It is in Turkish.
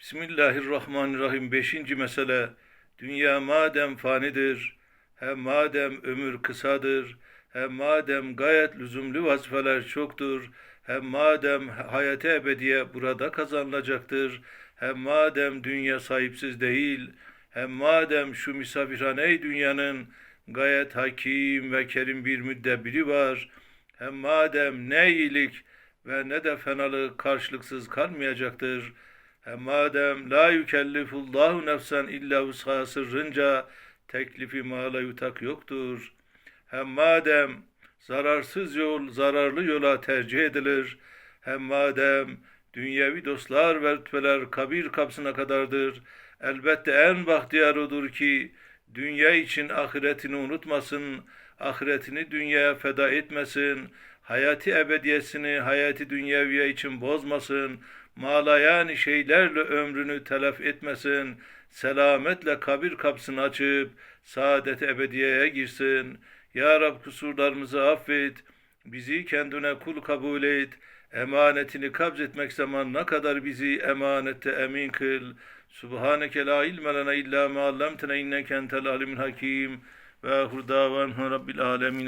Bismillahirrahmanirrahim. Beşinci mesele. Dünya madem fanidir, hem madem ömür kısadır, hem madem gayet lüzumlu vazifeler çoktur, hem madem hayat-ı ebediye burada kazanılacaktır, hem madem dünya sahipsiz değil, hem madem şu misafirhane dünyanın gayet hakim ve kerim bir müddebiri var, hem madem ne iyilik ve ne de fenalık karşılıksız kalmayacaktır, hem madem la yükellifullahu nefsen illa vusha sırrınca teklifi mala yutak yoktur. Hem madem zararsız yol zararlı yola tercih edilir, hem madem dünyevi dostlar ve rütbeler kabir kapsına kadardır, elbette en bahtiyar odur ki dünya için ahiretini unutmasın, ahiretini dünyaya feda etmesin, hayati ebediyesini hayati dünyeviye için bozmasın, malayani şeylerle ömrünü telef etmesin, selametle kabir kapısını açıp saadet ebediyeye girsin. Ya Rab kusurlarımızı affet, bizi kendine kul kabul et, emanetini kabz etmek zamanına kadar bizi emanette emin kıl. Subhaneke la ilme lena illa ma allamtena inneke entel alimul hakim ve ahur davan rabbil alemin.